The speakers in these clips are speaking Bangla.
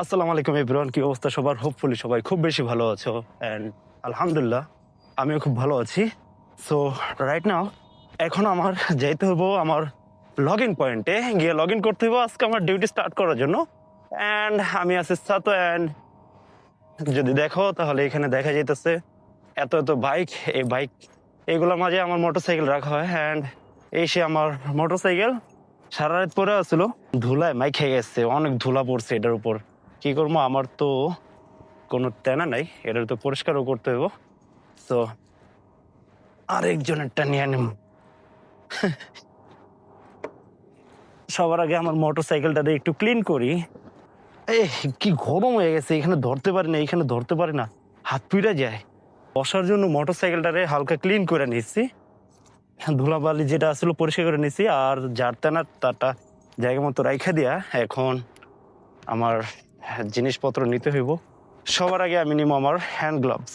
আসসালামু আলাইকুম, এভরিওয়ান। কি অবস্থা সবার? হোপফুলি সবাই খুব বেশি ভালো আছো। অ্যান্ড আলহামদুলিল্লাহ, আমিও খুব ভালো আছি। সো রাইট নাও এখন আমার যাইতে হব আমার লগ ইন পয়েন্টে গিয়ে লগ ইন করতে হব আজকে আমার ডিউটি স্টার্ট করার জন্য। অ্যান্ড আমি আছি সাতো অ্যান্ড যদি দেখো, তাহলে এখানে দেখা যাইতেছে এত এত বাইক এই বাইক এগুলোর মাঝে আমার মোটরসাইকেল রাখা হয়। অ্যান্ড এই সে আমার মোটরসাইকেল সারা রাত পরে আসছিল ধুলায় মাই খেয়ে গেছে। অনেক ধুলা পড়ছে এটার উপর। কি করব? আমার তো কোনো তেনা নাই, এটার তো পরিষ্কারও করতে হইব। তো আরেকজনেরটা নিয়ে নেব সবার আগে আমার মোটর সাইকেলটা একটু ক্লিন করি। এ, কি গরম হয়ে গেছে, এখানে ধরতে পারি না, এখানে ধরতে পারি না। হাত পিড়া যায়। বসার জন্য মোটর সাইকেলটারে হালকা ক্লিন করে নিচ্ছি। ধুলাবালি যেটা আসলে পরিষ্কার করে নিছি আর যার তেনার তারটা জায়গা মতো রাইখা দিয়া এখন আমার জিনিসপত্র নিতে হইব। সবার আগে আমি নিব আমার হ্যান্ড গ্লাভস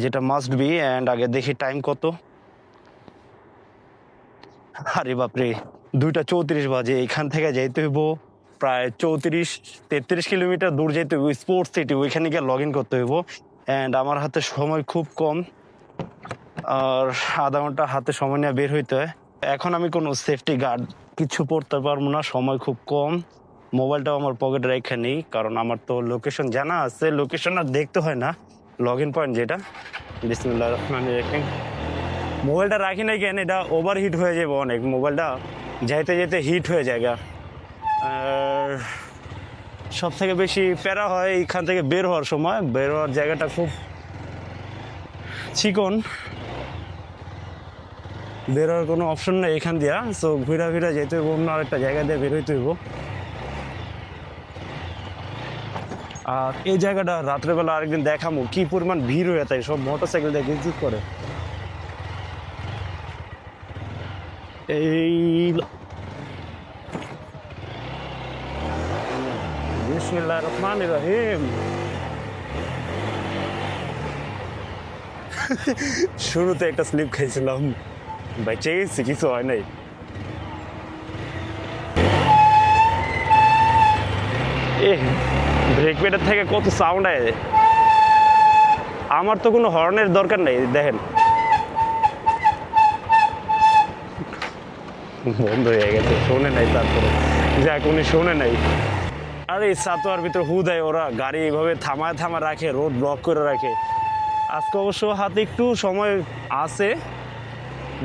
যেটা মাস্ট বি অ্যান্ড আগে দেখি টাইম কত। আরে বাপরে, দুইটা চৌত্রিশ বাজে, এখান থেকে যাইতে হইব প্রায় চৌত্রিশ, তেত্রিশ কিলোমিটার দূর যাইতে হইব স্পোর্টস সিটি ওইখানে গিয়ে লগ ইন করতে হইব। অ্যান্ড আমার হাতে সময় খুব কম, আর আধা ঘণ্টা হাতে সময় নিয়ে বের হইতে হয়। এখন আমি কোনো সেফটি গার্ড কিছু পড়তে পারব না, সময় খুব কম। মোবাইলটাও আমার পকেটে রেখে নেই, কারণ আমার তো লোকেশন জানা আছে লোকেশন আর দেখতে হয় না। লগ ইন পয়েন্ট যেটা বিসমুল্লাহ রহমান রাহিম। মোবাইলটা রাখি নাই কেন? এটা ওভার হিট হয়ে যাবে অনেক। মোবাইলটা যাইতে যেতে হিট হয়ে যায়। আর সব থেকে বেশি প্যারা হয় এইখান থেকে বের হওয়ার সময়। বের হওয়ার জায়গাটা খুব চিকন। বের হওয়ার কোনো অপশন নেই এখান দিয়া। সো ঘুরা ফিরা যেতে হইব, অন্য আরেকটা জায়গা দিয়ে বের হইতে হইব। আর এই জায়গাটা রাত্রেবেলা আরেকদিন দেখামো, কি পরিমাণ ভিড় হয়ে থাকে সব মোটর সাইকেল দিয়ে ভিজিট করে। এই শুরুতে একটা স্লিপ খাইছিলাম। বেঁচে গেছি, কিছু হয় নাই। এ ব্রেক পেডের থেকে কত সাউন্ড আয়? আমার তো কোনো হর্নের দরকার নেই, দেখেন। বন্ধ হয়ে গেছে, শোনে নাই তারপরে। যাক, উনি শোনে নাই। আরে, এই সাতোয়ার ভিতরে হু দেয় ওরা, গাড়ি এইভাবে থামায় থামা রাখে, রোড ব্লক করে রাখে। আজকে অবশ্য হাতে একটু সময় আছে,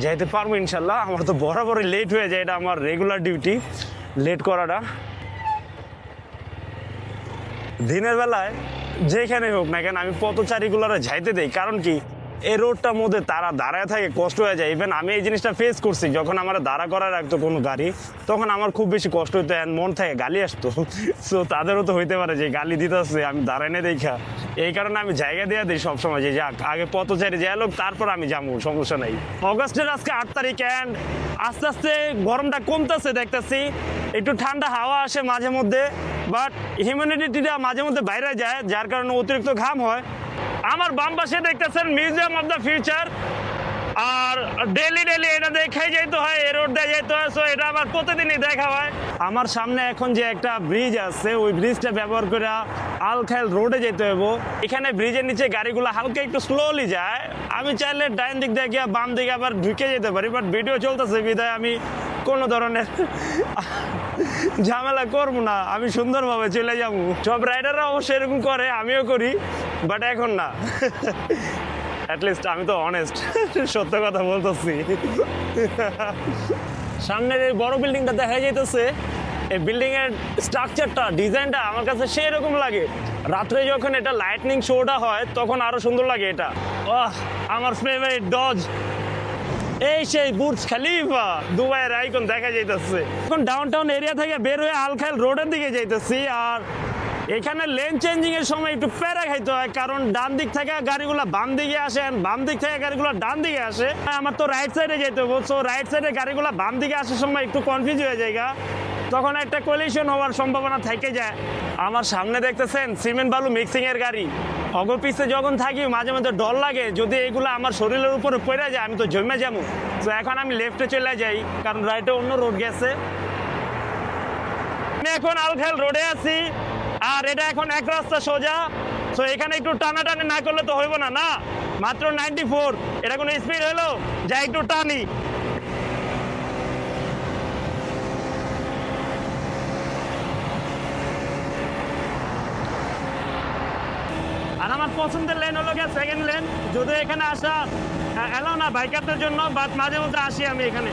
যাইতে পারব ইনশাল্লাহ। আমার তো বরাবরই লেট হয়ে যায়, এটা আমার রেগুলার ডিউটি লেট করাটা। দিনের বেলায় যেখানে হোক না কেন আমি পথচারীগুলোরে যাইতে দেই। কারণ কি? এই রোডটার মধ্যে তারা দাঁড়ায় থাকে, কষ্ট হয়ে যায়। ইভেন আমি এই জিনিসটা ফেস করছি, যখন আমার দাঁড়া করা রাখতো কোনো গাড়ি, তখন আমার খুব বেশি কষ্ট হতো and মন থেকে গালি আসতো। সো তাদেরও তো হইতে পারে যে গালি দিতেছে, আমি দাঁড়াই না দেখা। এই কারণে আমি জায়গা দিয়ে দিই সবসময় যে যাক, আগে পথচারী যাই লোক তারপর আমি যাব, সমস্যা নাই। অগস্টের আজকে আট তারিখ অ্যান্ড আস্তে আস্তে গরমটা কমতেছে, দেখতেছি। একটু ঠান্ডা হাওয়া আসে মাঝে মধ্যে বাট হিউম্যানিটিটা মাঝে মধ্যে বাইরে যায়, যার কারণে অতিরিক্ত ঘাম হয়। আমার বাম পাশে দেখতেছেন মিউজিয়াম অফ দ্য ফিউচার আর ডেলি ডেলি এটা দেখাই যাইতে হয় এ রোড দিয়ে যাইতে হয় সো এটা আমার প্রতিদিনই দেখা হয়। আমার সামনে এখন যে একটা ব্রিজ আছে, ওই ব্রিজটা ব্যবহার করে আলখাইল রোডে যেতে হইব। এখানে ব্রিজের নিচে গাড়িগুলো হালকা একটু স্লোলি যায়। আমি চাইলে ডাইন দিক দিয়ে বাম দিকে আবার ঢুকে যেতে পারি বাট ভিডিও চলতেছে বিধায় আমি কোনো ধরনের ঝামেলা করব না, আমি সুন্দরভাবে চলে যাব। সব রাইডাররা অবশ্যই এরকম করে, আমিও করি বাট এখন না। অ্যাটলিস্ট আমি তো অনেস্ট সত্য কথা বলতেছি। সামনের এই বড় বিল্ডিংটা দেখা যাইতেছে, এই বিল্ডিং এর স্ট্রাকচারটা ডিজাইনটা আমার কাছে সেই রকম লাগে। রাত্রে যখন এটা লাইটনিং শোটা হয়, তখন আরও সুন্দর লাগে এটা। আহ, আমার ফেভারিট ডজ এই সেই বুর্জ খালিফা, দুবাইয়ের আইকন দেখা যাইতেছে। এখন ডাউনটাউন এরিয়া থেকে বের হয়ে আলখাইল রোডের দিকে যাইতেছি, আর এখানে লেন চেঞ্জিং এর সময় একটু প্যারা খাইতে হয়, কারণ ডান দিক থেকে গাড়িগুলো বাম দিকে আসে বাম দিক থেকে গাড়িগুলো ডান দিকে আসে। আমার তো রাইট সাইডে যেতে হবে সো রাইট সাইডে গাড়িগুলো বাম দিকে আসার সময় একটু কনফিউজ হয়ে যায় তখন একটা কলিশন হওয়ার সম্ভাবনা থেকে যায়। আমার সামনে দেখতেছেন, সিমেন্ট বালু মিক্সিং এর গাড়ি। অগর পিছে যখন থাকি, মাঝে মাঝে ডর লাগে, যদি এগুলো আমার শরীরের উপরে পড়ে যায়, আমি তো জমে যাব। তো এখন আমি লেফটে চলে যাই, কারণ রাইটে অন্য রোড গেছে। আমি এখন আলখাল রোডে আছি, আর এটা এখন এক রাস্তা সোজা। তো এখানে একটু টানাটানি না করলে তো হইব না না? মাত্র নাইনটি ফোর এটা কোনো স্পিড হলো যা একটু টানি। আর আমার পছন্দের লেন হলো গিয়ে সেকেন্ড লেন যদিও এখানে আসা এলাও না বাইকারদের জন্য বাট মাঝে মধ্যে আসি আমি এখানে।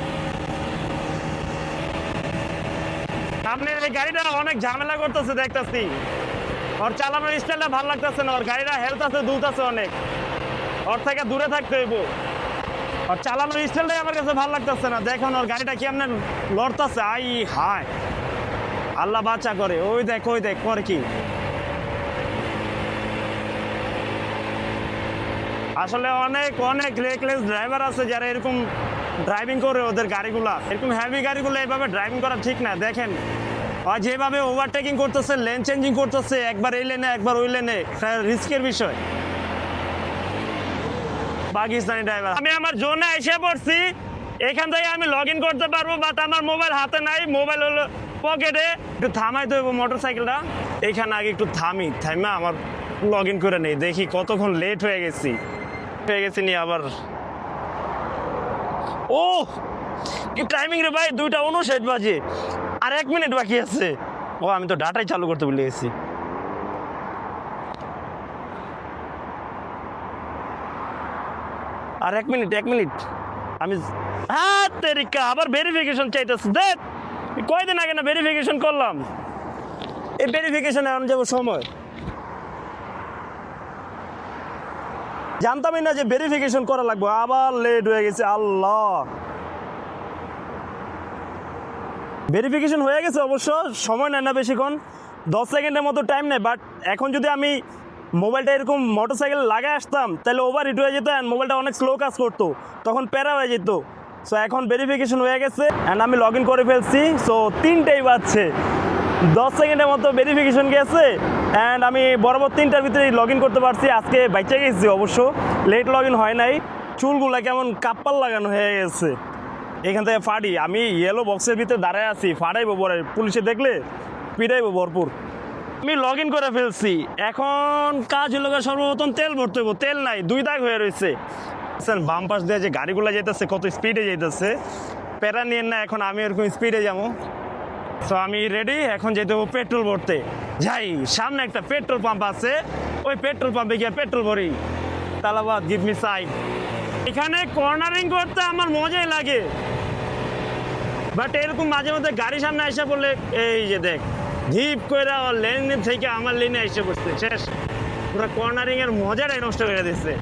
সামনে এই গাড়িটা অনেক ঝামেলা করতেছে, দেখতেছি। ওর চালানোর স্টাইলটা ভালো লাগতেছে না, ওর গাড়িটা হেলথ আছে দুধ আছে অনেক। ওর থেকে দূরে থাকতে হইব। ওর চালানোর স্টাইলটাই আমার কাছে ভালো লাগতেছে না। দেখুন ওর গাড়িটা কেমনে লড়তেছে, আই হায়। আল্লাহ বাচ্চা করে। ওই দেখ ওই দেখ করে কি? আসলে অনেক অনেক রেকলেস ড্রাইভার আছে যারা এরকম ড্রাইভিং করে ওদের গাড়িগুলা। এরকম হ্যাভি গাড়িগুলো এভাবে ড্রাইভিং করা ঠিক না। দেখেন যেভাবে ওভারটেকিং করতেছে লেন চেঞ্জিং করতেছে, একবার এই লেনে একবার ওই লেনে রিস্কের বিষয়। পাকিস্তানি ড্রাইভার আমি আমার জোনে এসে পড়ছি, এখান থেকে আমি লগ ইন করতে পারব বাট আমার মোবাইল হাতে নাই মোবাইল হলো পকেটে একটু থামাই দেবো মোটর সাইকেলটা এখানে আগে একটু থামি, থাইমা, আমার লগ ইন করে নেই। দেখি কতক্ষণ লেট হয়ে গেছি। হয়ে গেছি নি আবার। ও, কি টাইমিং রে ভাই, দুইটা উনষাট বাজে। আর এক মিনিট বাকি আছে। ও, আমি তো ডাটাই চালু করতে ভুলে গেছি। আর এক মিনিট এক মিনিট আমি হ্যাঁ তেরিকা, আবার ভেরিফিকেশন চাইতেছে। দেখ, কয়দিন আগে না ভেরিফিকেশন করলাম। এই ভেরিফিকেশনে এখন যাব সময়। জানতামই না যে ভেরিফিকেশন করা লাগবে। আবার লেট হয়ে গেছে, আল্লাহ। ভেরিফিকেশন হয়ে গেছে অবশ্য, সময় নেয় না বেশিক্ষণ। দশ সেকেন্ডের মতো টাইম নেয় বাট এখন যদি আমি মোবাইলটা এরকম মোটর সাইকেল লাগায় আসতাম, তাহলে ওভার হিট হয়ে যেত অ্যান্ড মোবাইলটা অনেক স্লো কাজ করতো। তখন প্যারা হয়ে যেত। সো এখন ভেরিফিকেশন হয়ে গেছে অ্যান্ড আমি লগ ইন করে ফেলছি। সো তিনটেই বাজছে। দশ সেকেন্ডের মতো ভেরিফিকেশন গেছে। অ্যান্ড আমি বরাবর তিনটার ভিতরে লগ ইন করতে পারছি। আজকে বাচ্চা গেছি অবশ্য। লেট লগ ইন হয় নাই। চুলগুলা কেমন কাপ্পাল লাগানো হয়ে গেছে। এখান থেকে ফাড়ি। আমি ইয়েলো বক্সের ভিতরে দাঁড়ায় আছি। ফাড়াইবো পরে। পুলিশে দেখলে পিটাইবো ভরপুর। আমি লগ ইন করে ফেলছি। এখন কাজ হলো সর্বপ্রথম তেল ভরতে হইব। তেল নাই। দুই দাগ হয়ে রয়েছে। বাম পাশ দিয়ে যে গাড়িগুলো যেতেছে কত স্পিডে যেতেছে প্যারা নিয়ে না, এখন আমি এরকম স্পিডে যাব। তো আমি রেডি এখন যেতে হব পেট্রোল ভরতে। যাই, সামনে একটা পেট্রোল পাম্প আছে। ওই পেট্রোল পাম্পে গিয়ে পেট্রোল ভরি। তালাবাদ, গিভ মি সাইড। এখানে কর্নারিং করতে আমার মজাই লাগে। বাট এরকম মাঝে মধ্যে গাড়ি সামনে এসে পড়লে, এই যে দেখ ঝিপ করে লেন থেকে আমার লেনে এসে পড়ছে। শেষ। পুরো কর্নারিং এর মজাটাই নষ্ট করে দিচ্ছে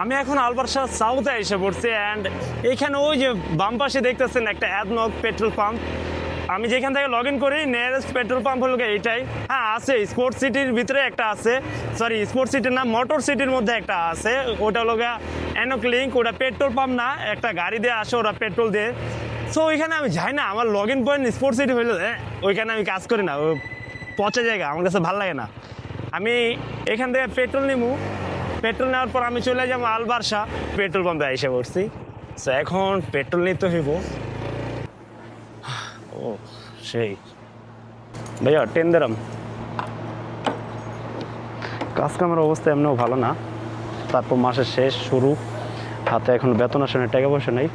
আমি এখন আলবারসা সাউথে এসে পড়ছি অ্যান্ড এখানে ওই যে বাম পাশে দেখতেছেন একটা অ্যাদনক পেট্রোল পাম্প। আমি যেখান থেকে লগ ইন করি নিয়ারেস্ট পেট্রোল পাম্প হলো এইটাই। হ্যাঁ আছে স্পোর্টস সিটির ভিতরে একটা আছে। সরি স্পোর্টস সিটির না মোটর সিটির মধ্যে একটা আছে। ওটা হলো অ্যানক লিঙ্ক ওটা পেট্রোল পাম্প না, একটা গাড়ি দিয়ে আসে ওরা পেট্রোল দিয়ে। সো ওইখানে আমি যাই না, আমার log in point sports city হইল ওইখানে আমি কাজ করি না পচা জায়গা, আমার কাছে ভালো লাগে না। আমি এখান থেকে পেট্রোল নিমু। পেট্রোল নেওয়ার পর আমি চলে যাব আলবারসা পেট্রোল পাম্পে এসে পড়ছি। সো এখন পেট্রোল নিতে হইব। ও সেই ভাইয়া টেন দেরাম কাজ কামের অবস্থা এমনিও ভালো না তারপর মাসের শেষ শুরু হাতে এখন বেতন আসনে টাকা পয়সা নেই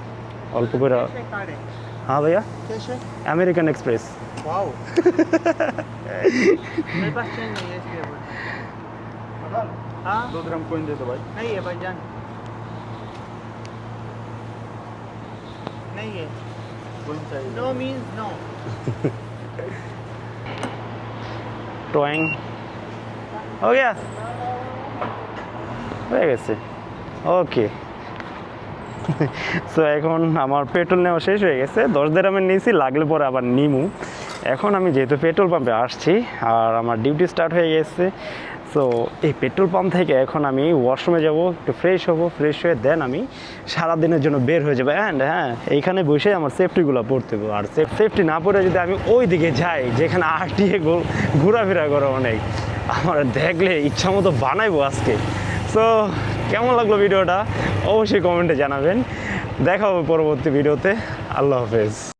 অল্প করে कैसे कार्ड है হ্যাঁ ভাইয়া कैसे আমেরিকান এক্সপ্রেস वाओ मेरे पास चेंज नहीं है इसलिए बोल हाँ दो ग्राम कोइन दे दो भाई नहीं है भाईजान नहीं है कोइन चाहिए नो मीन्स नो টোয়িং हो गया হয়ে গেছে ওকে সো এখন আমার পেট্রোল নেওয়া শেষ হয়ে গেছে দশ দেরামের নিয়েছি লাগলে পরে আবার নিমু এখন আমি যেহেতু পেট্রোল পাম্পে আসছি আর আমার ডিউটি স্টার্ট হয়ে গেছে সো এই পেট্রোল পাম্প থেকে এখন আমি ওয়াশরুমে যাব, একটু ফ্রেশ হব ফ্রেশ হয়ে দেন আমি সারাদিনের জন্য বের হয়ে যাব। অ্যান্ড হ্যাঁ এইখানে বসে আমার সেফটিগুলো পড়তে হবে। আর সেফটি না পড়ে যদি আমি ওই দিকে যাই, যেখানে আরটিএ ঘোরাফেরা করে অনেক, আমার দেখলে ইচ্ছা মতো বানাইবো আজকে। সো কেমন লাগল ভিডিওটা? অবশ্যই কমেন্টে জানাবেন। দেখা হবে পরবর্তী ভিডিওতে। আল্লাহ হাফেজ।